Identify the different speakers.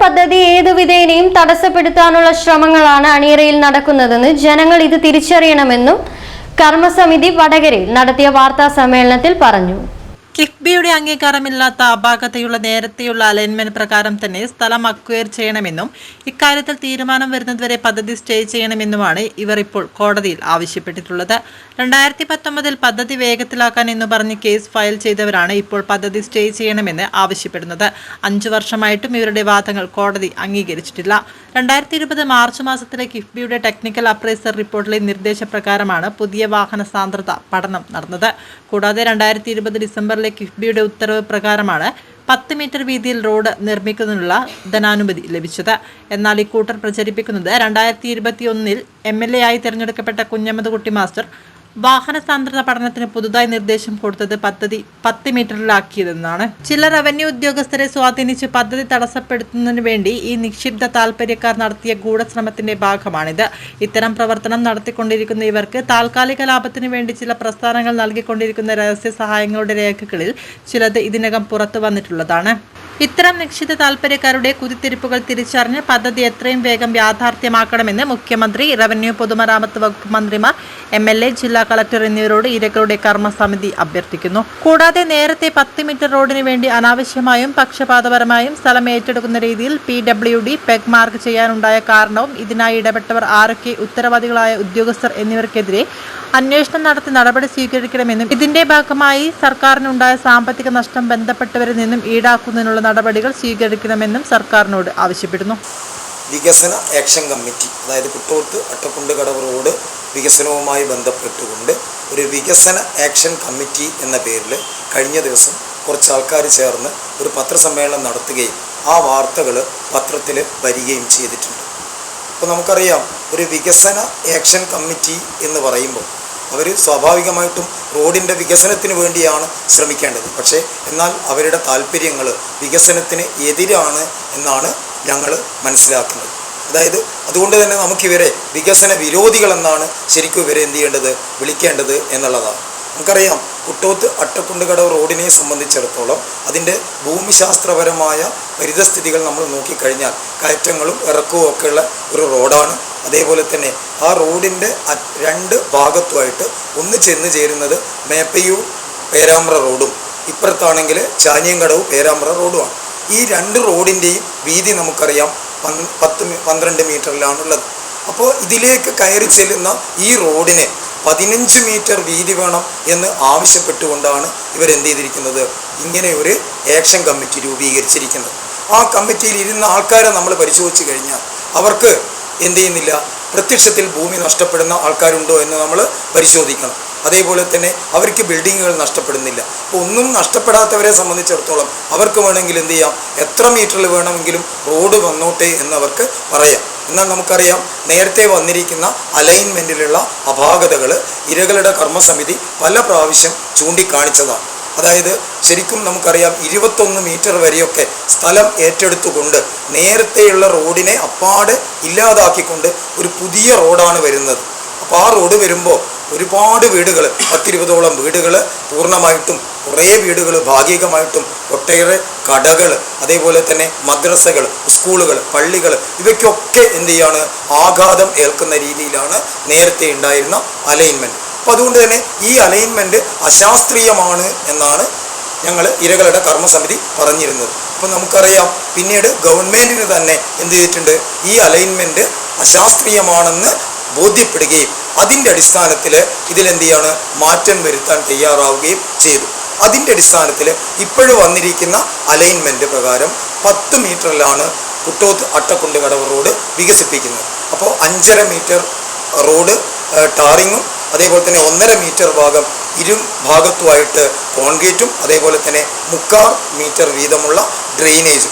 Speaker 1: പദ്ധതി ഏതുവിധേനയും തടസ്സപ്പെടുത്താനുള്ള ശ്രമങ്ങളാണ് അണിയറയിൽ നടക്കുന്നതെന്ന് ജനങ്ങൾ ഇത് തിരിച്ചറിയണമെന്നും കർമ്മസമിതി വടകരയിൽ നടത്തിയ വാർത്താ സമ്മേളനത്തിൽ പറഞ്ഞു.
Speaker 2: കിഫ്ബിയുടെ അംഗീകാരമില്ലാത്ത അപാകതയുള്ള നേരത്തെയുള്ള അലൈൻമെന്റ് പ്രകാരം തന്നെ സ്ഥലം അക്വയർ ചെയ്യണമെന്നും ഇക്കാര്യത്തിൽ തീരുമാനം വരുന്നതുവരെ പദ്ധതി സ്റ്റേ ചെയ്യണമെന്നുമാണ് ഇവർ ഇപ്പോൾ കോടതിയിൽ ആവശ്യപ്പെട്ടിട്ടുള്ളത്. രണ്ടായിരത്തി പത്തൊമ്പതിൽ പദ്ധതി വേഗത്തിലാക്കാൻ എന്ന് പറഞ്ഞ് കേസ് ഫയൽ ചെയ്തവരാണ് ഇപ്പോൾ പദ്ധതി സ്റ്റേ ചെയ്യണമെന്ന് ആവശ്യപ്പെടുന്നത്. അഞ്ചു വർഷമായിട്ടും ഇവരുടെ വാദങ്ങൾ കോടതി അംഗീകരിച്ചിട്ടില്ല. രണ്ടായിരത്തി ഇരുപത് മാർച്ച് മാസത്തിലെ കിഫ്ബിയുടെ ടെക്നിക്കൽ അപ്രൈസർ റിപ്പോർട്ടിലെ നിർദ്ദേശപ്രകാരമാണ് പുതിയ വാഹന സാന്ദ്രത പഠനം നടന്നത്. കൂടാതെ രണ്ടായിരത്തി ഇരുപത് ഡിസംബറിലെ കിഫ്ബിയുടെ ഉത്തരവ് പ്രകാരമാണ് പത്ത് മീറ്റർ വീതിയിൽ റോഡ് നിർമ്മിക്കുന്നതിനുള്ള ധനാനുമതി ലഭിച്ചത്. എന്നാൽ ഇക്കൂട്ടർ പ്രചരിപ്പിക്കുന്നത് രണ്ടായിരത്തി ഇരുപത്തി ഒന്നിൽ എം എൽ എ ആയി തിരഞ്ഞെടുക്കപ്പെട്ട കുഞ്ഞമ്മദ്കുട്ടി മാസ്റ്റർ വാഹന സാന്ദ്രത പഠനത്തിന് പുതുതായി നിർദ്ദേശം കൊടുത്തത് പദ്ധതി പത്ത് മീറ്ററിലാക്കിയതെന്നാണ്. ചില റവന്യൂ ഉദ്യോഗസ്ഥരെ സ്വാധീനിച്ച് പദ്ധതി തടസ്സപ്പെടുത്തുന്നതിന് വേണ്ടി ഈ നിക്ഷിപ്ത താൽപര്യക്കാർ നടത്തിയ ഗൂഢശ്രമത്തിന്റെ ഭാഗമാണിത്. ഇത്തരം പ്രവർത്തനം നടത്തിക്കൊണ്ടിരിക്കുന്ന ഇവർക്ക് താൽക്കാലിക ലാഭത്തിന് വേണ്ടി ചില പ്രസ്ഥാനങ്ങൾ നൽകിക്കൊണ്ടിരിക്കുന്ന രഹസ്യ സഹായങ്ങളുടെ രേഖകളിൽ ചിലത് ഇതിനകം പുറത്തു വന്നിട്ടുള്ളതാണ്. ഇത്തരം നിശ്ചിത താൽപര്യക്കാരുടെ കുതിത്തിരിപ്പുകൾ തിരിച്ചറിഞ്ഞ് പദ്ധതി എത്രയും വേഗം യാഥാർത്ഥ്യമാക്കണമെന്ന് മുഖ്യമന്ത്രി റവന്യൂ പൊതുമരാമത്ത് വകുപ്പ് മന്ത്രിമാർ എം എൽ എ ജില്ലാ കളക്ടർ എന്നിവരോട് ഇരകളുടെ കർമ്മസമിതി അഭ്യർത്ഥിക്കുന്നു. കൂടാതെ നേരത്തെ പത്ത് മീറ്റർ റോഡിന് വേണ്ടി അനാവശ്യമായും പക്ഷപാതപരമായും സ്ഥലം ഏറ്റെടുക്കുന്ന രീതിയിൽ P W D peg mark ചെയ്യാനുണ്ടായ കാരണവും ഇതിനായി ഇടപെട്ടവർ ആരൊക്കെ ഉത്തരവാദികളായ ഉദ്യോഗസ്ഥർ എന്നിവർക്കെതിരെ അന്വേഷണം നടത്തി നടപടി സ്വീകരിക്കണമെന്നും ഇതിന്റെ ഭാഗമായി സർക്കാരിനുണ്ടായ സാമ്പത്തിക നഷ്ടം ബന്ധപ്പെട്ടവരിൽ നിന്നും ഈടാക്കുന്നതിനുള്ള നടപടികൾ സ്വീകരിക്കണമെന്നും സർക്കാരിനോട് ആവശ്യപ്പെടുന്നു.
Speaker 3: വികസന ആക്ഷൻ കമ്മിറ്റി അതായത് കുട്ടോത്ത് അട്ടക്കുണ്ട് കടവ് റോഡ് വികസനവുമായി ബന്ധപ്പെട്ടുകൊണ്ട് ഒരു വികസന ആക്ഷൻ കമ്മിറ്റി എന്ന പേരിൽ കഴിഞ്ഞ ദിവസം കുറച്ച് ആൾക്കാർ ചേർന്ന് ഒരു പത്രസമ്മേളനം നടത്തുകയും ആ വാർത്തകൾ പത്രത്തിൽ വരികയും ചെയ്തിട്ടുണ്ട്. അപ്പോൾ നമുക്കറിയാം ഒരു വികസന ആക്ഷൻ കമ്മിറ്റി എന്ന് പറയുമ്പോൾ അവർ സ്വാഭാവികമായിട്ടും റോഡിന്റെ വികസനത്തിന് വേണ്ടിയാണ് ശ്രമിക്കേണ്ടത്. പക്ഷേ എന്നാൽ അവരുടെ താല്പര്യങ്ങൾ വികസനത്തിന് എതിരാണ് എന്നാണ് ഞങ്ങൾ മനസ്സിലാക്കുന്നത്. അതായത് അതുകൊണ്ട് തന്നെ നമുക്കിവരെ വികസന വിരോധികളെന്നാണ് ശരിക്കും ഇവരെ എന്ത് ചെയ്യേണ്ടത്? വിളിക്കേണ്ടത് എന്നുള്ളതാണ്. നമുക്കറിയാം കുട്ടോത്ത് അട്ടക്കുണ്ടുകടവ് റോഡിനെ സംബന്ധിച്ചിടത്തോളം അതിന്റെ ഭൂമിശാസ്ത്രപരമായ പരിതസ്ഥിതികൾ നമ്മൾ നോക്കിക്കഴിഞ്ഞാൽ കയറ്റങ്ങളും ഇറക്കവും ഒക്കെയുള്ള ഒരു റോഡാണ്. അതേപോലെ തന്നെ ആ റോഡിന്റെ രണ്ട് ഭാഗത്തുമായിട്ട് ഒന്ന് ചെന്ന് ചേരുന്നത് മേപ്പയൂർ പേരാമ്പ്ര റോഡും. ഇപ്പുറത്താണെങ്കിൽ ചാനിയങ്കടവും പേരാമ്പ്ര റോഡുമാണ്. ഈ രണ്ട് റോഡിന്റെയും വീതി നമുക്കറിയാം. പത്ത് പന്ത്രണ്ട് മീറ്ററിലാണുള്ളത്. അപ്പോൾ ഇതിലേക്ക് കയറി ചെല്ലുന്ന ഈ റോഡിന് പതിനഞ്ച് മീറ്റർ വീതി വേണം എന്ന് ആവശ്യപ്പെട്ടുകൊണ്ടാണ് ഇവരെന്ത് ചെയ്തിരിക്കുന്നത്? ഇങ്ങനെ ഒരു ആക്ഷൻ കമ്മിറ്റി രൂപീകരിച്ചിരിക്കുന്നത്. ആ കമ്മിറ്റിയിൽ ഇരുന്ന ആൾക്കാരെ നമ്മൾ പരിശോധിച്ച് കഴിഞ്ഞാൽ അവർക്ക് എന്ത് ചെയ്യുന്നില്ല? പ്രത്യക്ഷത്തിൽ ഭൂമി നഷ്ടപ്പെടുന്ന ആൾക്കാരുണ്ടോ എന്ന് നമ്മൾ പരിശോധിക്കണം. അതേപോലെ തന്നെ അവർക്ക് ബിൽഡിങ്ങുകൾ നഷ്ടപ്പെടുന്നില്ല. അപ്പോൾ ഒന്നും നഷ്ടപ്പെടാത്തവരെ സംബന്ധിച്ചിടത്തോളം അവർക്ക് വേണമെങ്കിൽ എന്ത് ചെയ്യാം? എത്ര മീറ്ററിൽ വേണമെങ്കിലും റോഡ് വന്നോട്ടെ എന്ന് അവർക്ക് പറയാം. എന്നാൽ നമുക്കറിയാം നേരത്തെ വന്നിരിക്കുന്ന അലൈൻമെന്റിലുള്ള അപാകതകൾ ഇരകളുടെ കർമ്മസമിതി പല പ്രാവശ്യം ചൂണ്ടിക്കാണിച്ചതാണ്. അതായത് ശരിക്കും നമുക്കറിയാം ഇരുപത്തൊന്ന് മീറ്റർ വരെയൊക്കെ സ്ഥലം ഏറ്റെടുത്തുകൊണ്ട് നേരത്തെയുള്ള റോഡിനെ അപ്പാടെ ഇല്ലാതാക്കിക്കൊണ്ട് ഒരു പുതിയ റോഡാണ് വരുന്നത്. അപ്പോൾ ആ റോഡ് വരുമ്പോൾ ഒരുപാട് വീടുകൾ പത്തിരുപതോളം വീടുകൾ പൂർണമായിട്ടും കുറേ വീടുകൾ ഭാഗികമായിട്ടും ഒട്ടേറെ കടകൾ അതേപോലെ തന്നെ മദ്രസകൾ സ്കൂളുകൾ പള്ളികൾ ഇവയ്ക്കൊക്കെ എന്ത് ചെയ്യാണ്? ആഘാതം ഏൽക്കുന്ന രീതിയിലാണ് നേരത്തെ ഉണ്ടായിരുന്ന അലൈൻമെന്റ് അപ്പോൾ അതുകൊണ്ട് തന്നെ ഈ അലൈൻമെന്റ് അശാസ്ത്രീയമാണ് എന്നാണ് ഞങ്ങൾ ഇരകളുടെ കർമ്മസമിതി പറഞ്ഞിരുന്നത്. അപ്പോൾ നമുക്കറിയാം പിന്നീട് ഗവൺമെന്റിന് തന്നെ എന്ത് ചെയ്തിട്ടുണ്ട്? ഈ അലൈൻമെന്റ് അശാസ്ത്രീയമാണെന്ന് ബോധ്യപ്പെടുകയും അതിന്റെ അടിസ്ഥാനത്തിൽ ഇതിലെന്ത് ചെയ്യാണ്? മാറ്റം വരുത്താൻ തയ്യാറാവുകയും ചെയ്തു. അതിന്റെ അടിസ്ഥാനത്തിൽ ഇപ്പോഴും വന്നിരിക്കുന്ന അലൈൻമെന്റ് പ്രകാരം പത്ത് മീറ്ററിലാണ് കുട്ടോത്ത് അട്ടക്കുണ്ട് കടവ് റോഡ് വികസിപ്പിക്കുന്നത്. അപ്പോൾ അഞ്ചര മീറ്റർ റോഡ് ടാറിങ്ങും അതേപോലെ തന്നെ ഒന്നര മീറ്റർ ഭാഗം ഇരു ഭാഗത്തുമായിട്ട് കോൺക്രീറ്റും അതേപോലെ തന്നെ മുക്കാൽ മീറ്റർ വീതമുള്ള ഡ്രെയിനേജും